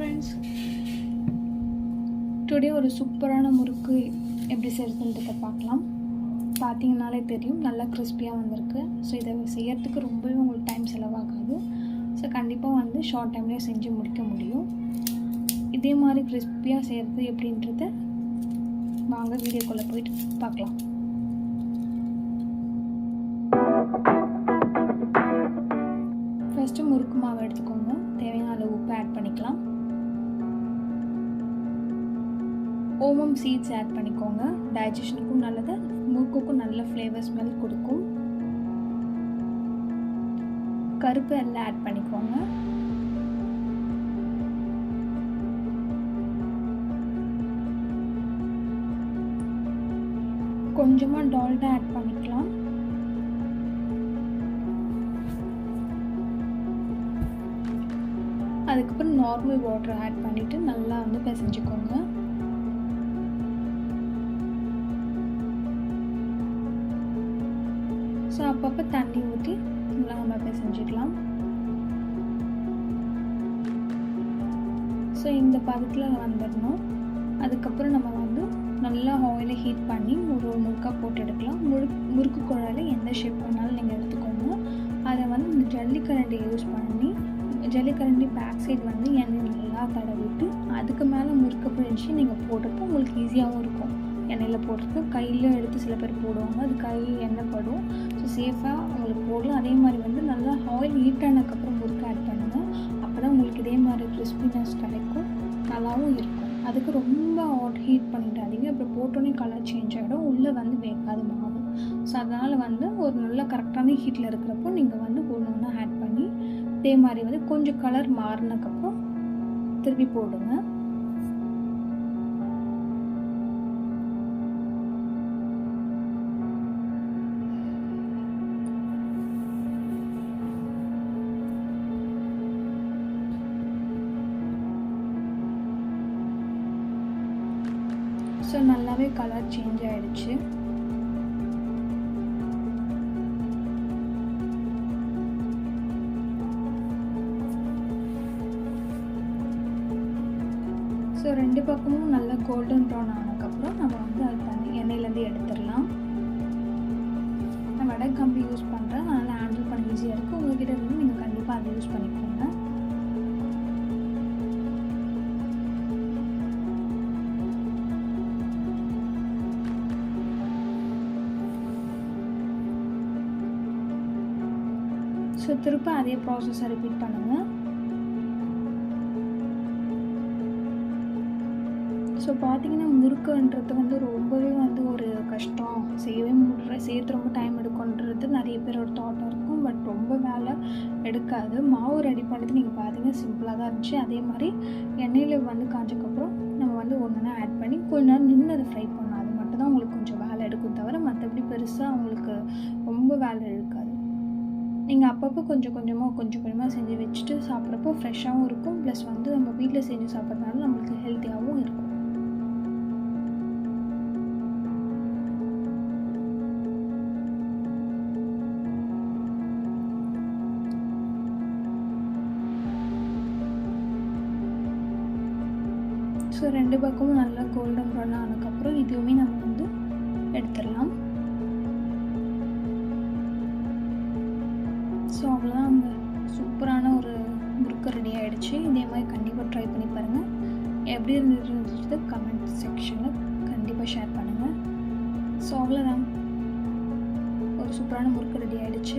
Friends today ஒரு சூப்பரான முறுக்கு எப்படி செய்கிறதுன்றத பார்க்கலாம். பார்த்தீங்கனாலே தெரியும் நல்லா கிறிஸ்பியாக வந்திருக்கு. ஸோ இதை செய்யறதுக்கு ரொம்பவே உங்களுக்கு டைம் செலவாகாது. ஸோ கண்டிப்பாக வந்து ஷார்ட் டைம்லேயே செஞ்சு முடிக்க முடியும். இதே மாதிரி கிறிஸ்பியாக செய்கிறது எப்படின்றத வாங்க வீடியோக்குள்ளே போயிட்டு பார்க்கலாம். ஃபஸ்ட்டு முறுக்கு மாவு எடுத்துக்கோங்க. தேவையான அளவு உப்பு ஆட் பண்ணிக்கலாம். ஓமம் சீட்ஸ் ஆட் பண்ணிக்கோங்க. டைஜஷனுக்கும் நல்லது மூக்குக்கும் நல்ல ஃப்ளேவர் ஸ்மெல் கொடுக்கும். கருப்பு எல்லாம் ஆட் பண்ணிக்கோங்க. கொஞ்சமாக டால்டா ஆட் பண்ணிக்கலாம். அதுக்கப்புறம் நார்மல் வாட்டர் ஆட் பண்ணிவிட்டு நல்லா வந்து பிசைஞ்சுக்கோங்க. ஸோ அப்பப்போ தண்ணி ஊற்றி நல்லா நம்ம பிசைஞ்சிக்கலாம் ஸோ இந்த பதத்தில் வந்துடணும். அதுக்கப்புறம் நம்ம வந்து நல்லா ஆயிலை ஹீட் பண்ணி ஒரு முறுக்காக போட்டு எடுக்கலாம். முறு முறுக்கு குழாயில் எந்த ஷேப் வேணாலும் நீங்கள் எடுத்துக்கோங்க. அதை வந்து இந்த ஜல்லிக்கரண்டி யூஸ் பண்ணி ஜல்லிக்கரண்டி பேக் சைடு வந்து எண்ணெய் நல்லா தடவிட்டு அதுக்கு மேலே முறுக்க பிழிஞ்சு நீங்கள் போடுறப்போ உங்களுக்கு ஈஸியாகவும் இருக்கும். எண்ணெயில் போடுறதுக்கு கையில் எடுத்து சில பேர் போடுவாங்க. அது கை எண்ணெய் படும். ஸோ சேஃபாக உங்களுக்கு போடலாம். அதே மாதிரி வந்து நல்லா ஆயில் ஹீட் ஆனதுக்கப்புறம் முறுக்கு ஆட் பண்ணுங்கள் அப்போ தான் உங்களுக்கு இதே மாதிரி கிறிஸ்பினஸ் கிடைக்கும். நல்லாவும் இருக்கும். அதுக்கு ரொம்ப ஹாட் ஹீட் பண்ணிடாதீங்க. அப்புறம் போட்டோன்னே கலர் சேஞ்ச் ஆகிடும் உள்ளே வந்து வேகாது மாவு. ஸோ அதனால் வந்து ஒரு நல்ல கரெக்டான ஹீட்டில் இருக்கிறப்போ நீங்கள் வந்து ஒன்று ஒன்று ஆட் பண்ணி இதே மாதிரி வந்து கொஞ்சம் கலர் மாறினதுக்கப்புறம் திருப்பி போடுங்க. ஸோ நல்லாவே கலர் சேஞ்ச் ஆகிடுச்சு ஸோ ரெண்டு பக்கமும் நல்லா கோல்டன் ப்ரௌன் ஆனதுக்கப்புறம் நம்ம வந்து அது தண்ணி எண்ணெயிலேருந்து எடுத்துடலாம். நான் வடை கம்பி யூஸ் பண்ணுறேன் அதனால் ஹேண்டில் பண்ண ஈஸியாக இருக்குது உங்கள்கிட்ட இருந்து நீங்கள் கண்டிப்பாக அதை யூஸ் பண்ணிக்கோங்க. ஸோ திரும்ப அதே ப்ராசஸை ரிப்பீட் பண்ணுங்கள் ஸோ பார்த்தீங்கன்னா முறுக்குன்றது வந்து ரொம்பவே வந்து ஒரு கஷ்டம். செய்யவே முடியல. செய்யறது ரொம்ப டைம் எடுக்கும்ன்றது நிறைய பேரோட தாட்டாக இருக்கும். பட் ரொம்ப வேலை எடுக்காது. மாவு ரெடி பண்ணுறது நீங்கள் பார்த்தீங்கன்னா சிம்பிளாக தான் இருந்துச்சு. அதே மாதிரி எண்ணெயில் வந்து காஞ்சக்கப்புறம் நம்ம வந்து ஒன்று ஆட் பண்ணி கொஞ்ச நேரம் நின்று அதை ஃப்ரை பண்ணணும். அது மட்டும் தான் உங்களுக்கு கொஞ்சம் வேலை எடுக்கும் தவிர மற்றபடி பெருசாக உங்களுக்கு ரொம்ப வேலை எடுக்காது. நீங்கள் அப்பப்போ கொஞ்சம் கொஞ்சமாக கொஞ்சம் கொஞ்சமாக செஞ்சு வச்சுட்டு சாப்பிட்றப்போ ஃப்ரெஷ்ஷாகவும் இருக்கும். ப்ளஸ் வந்து நம்ம வீட்டில் செஞ்சு சாப்பிட்றதுனால நம்மளுக்கு ஹெல்த்தியாகவும் இருக்கும். ஸோ ரெண்டு பக்கமும் நல்லா கோல்டன் ப்ரௌன் ஆனதுக்கப்புறம் இதுவுமே நம்ம வந்து எடுத்துடலாம். ஸோ அவ்வளோதான் அந்த சூப்பரான ஒரு முறுக்கு ரெடி ஆகிடுச்சு இதே மாதிரி கண்டிப்பாக ட்ரை பண்ணி பாருங்கள் எப்படி இருந்துச்சு கமெண்ட் செக்ஷனில் கண்டிப்பாக ஷேர் பண்ணுங்கள் ஸோ அவ்வளோதான் ஒரு சூப்பரான முறுக்கு ரெடி ஆகிடுச்சு